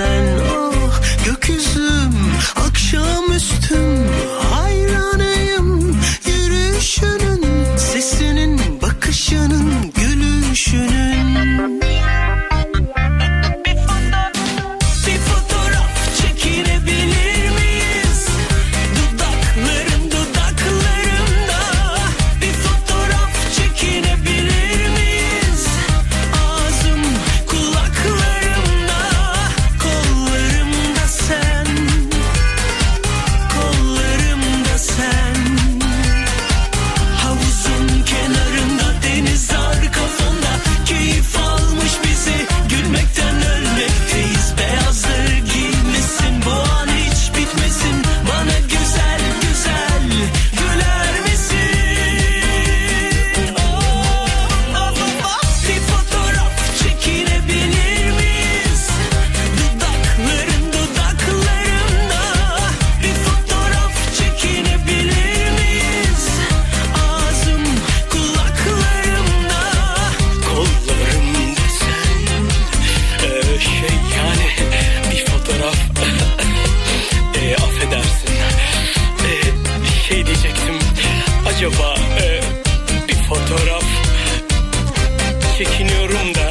sun çekiniyorum da.